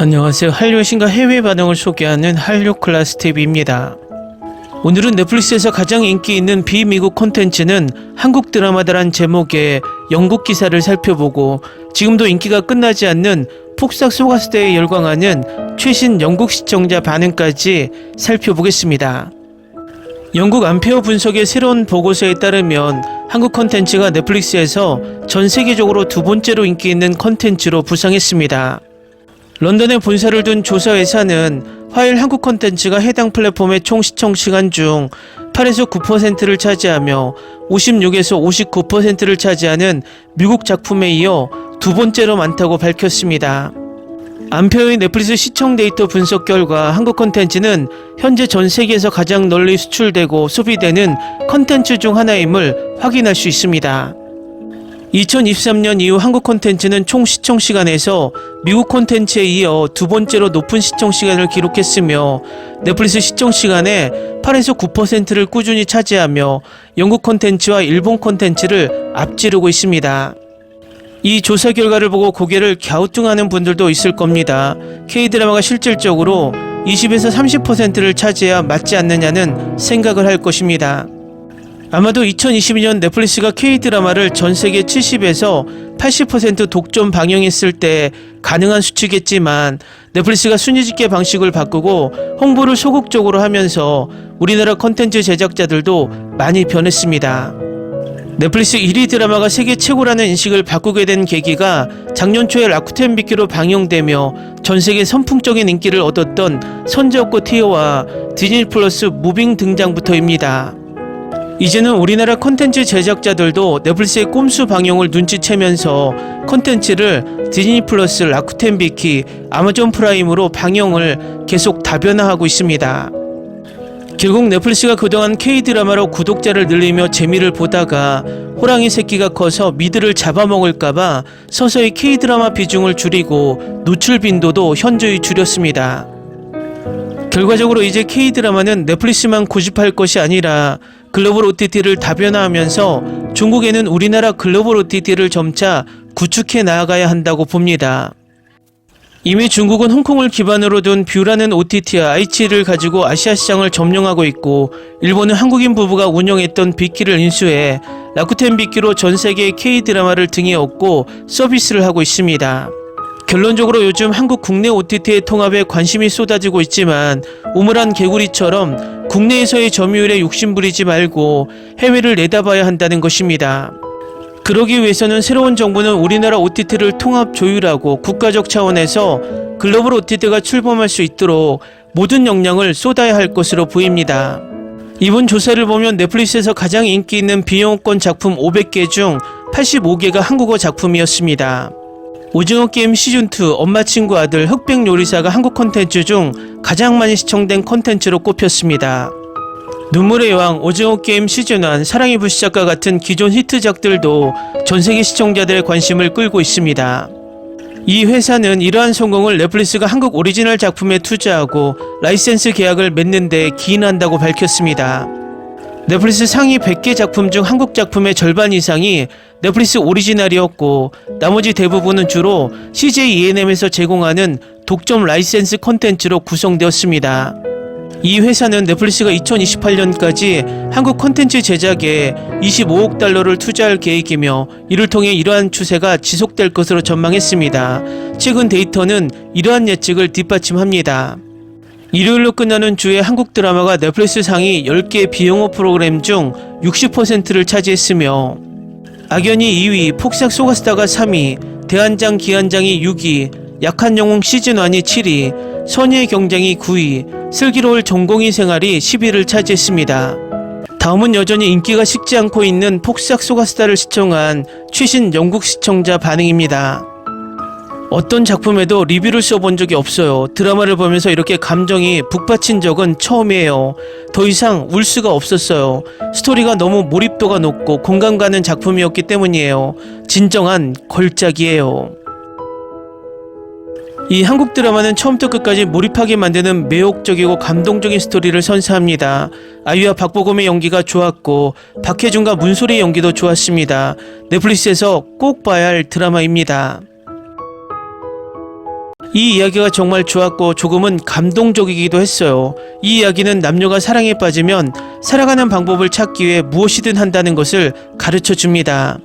안녕하세요. 한류 신과 해외 반응을 소개하는 한류 클래스 TV입니다. 오늘은 넷플릭스에서 가장 인기 있는 비미국 콘텐츠는 한국 드라마다란 제목의 영국 기사를 살펴보고 지금도 인기가 끝나지 않는 폭삭 소가스대에 열광하는 최신 영국 시청자 반응까지 살펴보겠습니다. 영국 안페어 분석의 새로운 보고서에 따르면 한국 콘텐츠가 넷플릭스에서 전 세계적으로 두 번째로 인기 있는 콘텐츠로 부상했습니다. 런던에 본사를 둔 조사 회사는 화요일 한국 콘텐츠가 해당 플랫폼의 총 시청 시간 중 8에서 9%를 차지하며 56에서 59%를 차지하는 미국 작품에 이어 두 번째로 많다고 밝혔습니다. 안표의 넷플릭스 시청 데이터 분석 결과 한국 콘텐츠는 현재 전 세계에서 가장 널리 수출되고 소비되는 콘텐츠 중 하나임을 확인할 수 있습니다. 2023년 이후 한국 콘텐츠는 총 시청 시간에서 미국 콘텐츠에 이어 두 번째로 높은 시청 시간을 기록했으며 넷플릭스 시청 시간의 8에서 9%를 꾸준히 차지하며 영국 콘텐츠와 일본 콘텐츠를 앞지르고 있습니다. 이 조사 결과를 보고 고개를 갸우뚱하는 분들도 있을 겁니다. K-드라마가 실질적으로 20에서 30%를 차지해야 맞지 않느냐는 생각을 할 것입니다. 아마도 2022년 넷플릭스가 K-드라마를 전 세계 70에서 80% 독점 방영했을 때 가능한 수치겠지만 넷플릭스가 순위 집계 방식을 바꾸고 홍보를 소극적으로 하면서 우리나라 컨텐츠 제작자들도 많이 변했습니다. 넷플릭스 1위 드라마가 세계 최고라는 인식을 바꾸게 된 계기가 작년 초에 라쿠텐 비키로 방영되며 전 세계 선풍적인 인기를 얻었던 선제업고 티어와 디즈니 플러스 무빙 등장부터입니다. 이제는 우리나라 콘텐츠 제작자들도 넷플릭스의 꼼수 방영을 눈치채면서 콘텐츠를 디즈니 플러스, 라쿠텐 비키, 아마존 프라임으로 방영을 계속 다변화하고 있습니다. 결국 넷플릭스가 그동안 K-드라마로 구독자를 늘리며 재미를 보다가 호랑이 새끼가 커서 미드를 잡아먹을까봐 서서히 K-드라마 비중을 줄이고 노출 빈도도 현저히 줄였습니다. 결과적으로 이제 K-드라마는 넷플릭스만 고집할 것이 아니라 글로벌 OTT를 다변화하면서 중국에는 우리나라 글로벌 OTT를 점차 구축해 나아가야 한다고 봅니다. 이미 중국은 홍콩을 기반으로 둔 뷰라는 OTT와 아이치를 가지고 아시아 시장을 점령하고 있고 일본은 한국인 부부가 운영했던 빅키를 인수해 라쿠텐 빅키로 전 세계의 K-드라마를 등에 업고 서비스를 하고 있습니다. 결론적으로 요즘 한국 국내 OTT의 통합에 관심이 쏟아지고 있지만 우물한 개구리처럼 국내에서의 점유율에 욕심부리지 말고 해외를 내다봐야 한다는 것입니다. 그러기 위해서는 새로운 정부는 우리나라 OTT를 통합 조율하고 국가적 차원에서 글로벌 OTT가 출범할 수 있도록 모든 역량을 쏟아야 할 것으로 보입니다. 이번 조사를 보면 넷플릭스에서 가장 인기 있는 비영어권 작품 500개 중 85개가 한국어 작품이었습니다. 오징어 게임 시즌2 엄마 친구 아들 흑백 요리사가 한국 콘텐츠 중 가장 많이 시청된 콘텐츠로 꼽혔습니다. 눈물의 여왕, 오징어 게임 시즌1, 사랑의 불시작과 같은 기존 히트작들도 전 세계 시청자들의 관심을 끌고 있습니다. 이 회사는 이러한 성공을 넷플릭스가 한국 오리지널 작품에 투자하고 라이센스 계약을 맺는 데 기인한다고 밝혔습니다. 넷플릭스 상위 100개 작품 중 한국 작품의 절반 이상이 넷플릭스 오리지널이었고 나머지 대부분은 주로 CJ ENM에서 제공하는 독점 라이센스 콘텐츠로 구성되었습니다. 이 회사는 넷플릭스가 2028년까지 한국 콘텐츠 제작에 25억 달러를 투자할 계획이며 이를 통해 이러한 추세가 지속될 것으로 전망했습니다. 최근 데이터는 이러한 예측을 뒷받침합니다. 일요일로 끝나는 주에 한국 드라마가 넷플릭스 상위 10개 비영어 프로그램 중 60%를 차지했으며 악연이 2위, 폭삭 소가스타가 3위, 대한장 기한장이 6위, 약한 영웅 시즌1이 7위, 선의의 경쟁이 9위, 슬기로울 전공의 생활이 10위를 차지했습니다. 다음은 여전히 인기가 식지 않고 있는 폭삭 소가스타를 시청한 최신 영국 시청자 반응입니다. 어떤 작품에도 리뷰를 써본 적이 없어요. 드라마를 보면서 이렇게 감정이 북받친 적은 처음이에요. 더 이상 울 수가 없었어요. 스토리가 너무 몰입도가 높고 공감 가는 작품이었기 때문이에요. 진정한 걸작이에요. 이 한국 드라마는 처음부터 끝까지 몰입하게 만드는 매혹적이고 감동적인 스토리를 선사합니다. 아이와 박보검의 연기가 좋았고 박해준과 문소리의 연기도 좋았습니다. 넷플릭스에서 꼭 봐야 할 드라마입니다. 이 이야기가 정말 좋았고 조금은 감동적이기도 했어요. 이 이야기는 남녀가 사랑에 빠지면 살아가는 방법을 찾기 위해 무엇이든 한다는 것을 가르쳐 줍니다.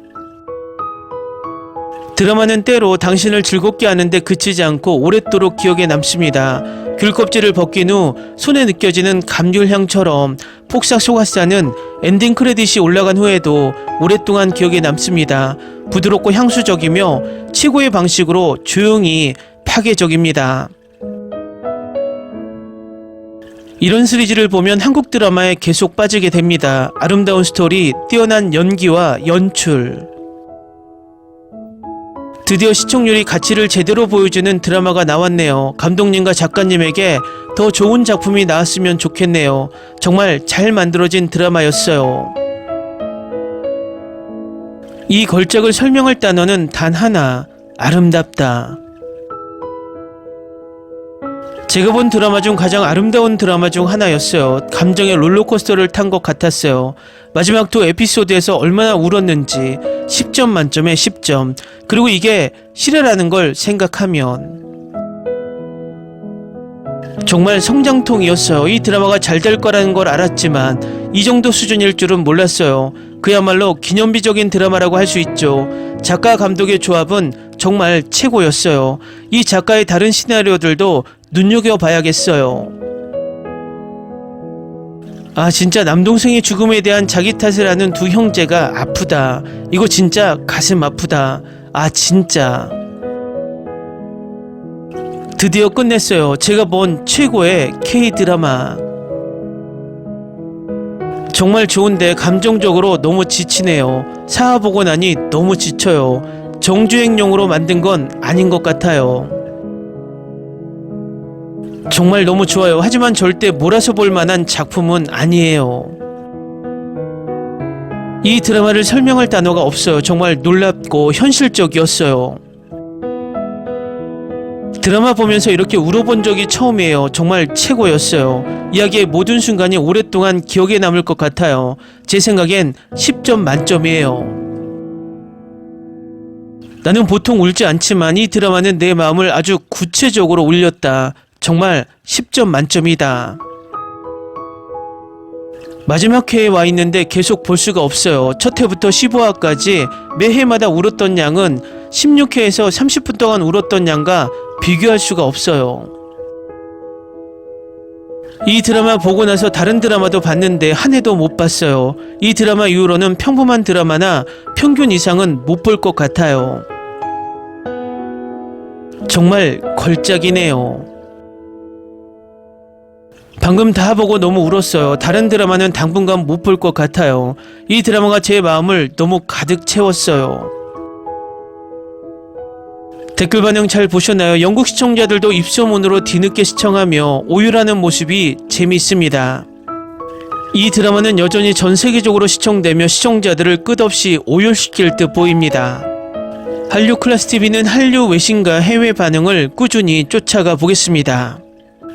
드라마는 때로 당신을 즐겁게 하는데 그치지 않고 오랫도록 기억에 남습니다. 귤 껍질을 벗긴 후 손에 느껴지는 감귤향처럼 폭삭 속았사는 엔딩 크레딧이 올라간 후에도 오랫동안 기억에 남습니다. 부드럽고 향수적이며 최고의 방식으로 조용히 파괴적입니다. 이런 시리즈를 보면 한국 드라마에 계속 빠지게 됩니다. 아름다운 스토리, 뛰어난 연기와 연출. 드디어 시청률이 가치를 제대로 보여주는 드라마가 나왔네요. 감독님과 작가님에게 더 좋은 작품이 나왔으면 좋겠네요. 정말 잘 만들어진 드라마였어요. 이 걸작을 설명할 단어는 단 하나, 아름답다. 제가 본 드라마 중 가장 아름다운 드라마 중 하나였어요. 감정의 롤러코스터를 탄 것 같았어요. 마지막 두 에피소드에서 얼마나 울었는지 10점 만점에 10점. 그리고 이게 실화라는 걸 생각하면 정말 성장통이었어요. 이 드라마가 잘 될 거라는 걸 알았지만 이 정도 수준일 줄은 몰랐어요. 그야말로 기념비적인 드라마라고 할 수 있죠. 작가 감독의 조합은 정말 최고였어요. 이 작가의 다른 시나리오들도 눈여겨봐야겠어요. 아 진짜 남동생의 죽음에 대한 자기 탓을 하는 두 형제가 아프다. 이거 진짜 가슴 아프다. 아 진짜. 드디어 끝냈어요. 제가 본 최고의 K 드라마. 정말 좋은데 감정적으로 너무 지치네요. 사화 보고 나니 너무 지쳐요. 정주행용으로 만든 건 아닌 것 같아요. 정말 너무 좋아요. 하지만 절대 몰아서 볼 만한 작품은 아니에요. 이 드라마를 설명할 단어가 없어요. 정말 놀랍고 현실적이었어요. 드라마 보면서 이렇게 울어본 적이 처음이에요. 정말 최고였어요. 이야기의 모든 순간이 오랫동안 기억에 남을 것 같아요. 제 생각엔 10점 만점이에요. 나는 보통 울지 않지만 이 드라마는 내 마음을 아주 구체적으로 울렸다. 정말 10점 만점이다. 마지막 회에 와 있는데 계속 볼 수가 없어요. 첫 회부터 15화까지 매 회마다 울었던 양은 16회에서 30분 동안 울었던 양과 비교할 수가 없어요. 이 드라마 보고 나서 다른 드라마도 봤는데 한 해도 못 봤어요. 이 드라마 이후로는 평범한 드라마나 평균 이상은 못 볼 것 같아요. 정말 걸작이네요. 방금 다 보고 너무 울었어요. 다른 드라마는 당분간 못 볼 것 같아요. 이 드라마가 제 마음을 너무 가득 채웠어요. 댓글 반응 잘 보셨나요? 영국 시청자들도 입소문으로 뒤늦게 시청하며 오유라는 모습이 재미있습니다. 이 드라마는 여전히 전 세계적으로 시청되며 시청자들을 끝없이 오열시킬 듯 보입니다. 한류 클래스 TV는 한류 외신과 해외 반응을 꾸준히 쫓아가 보겠습니다.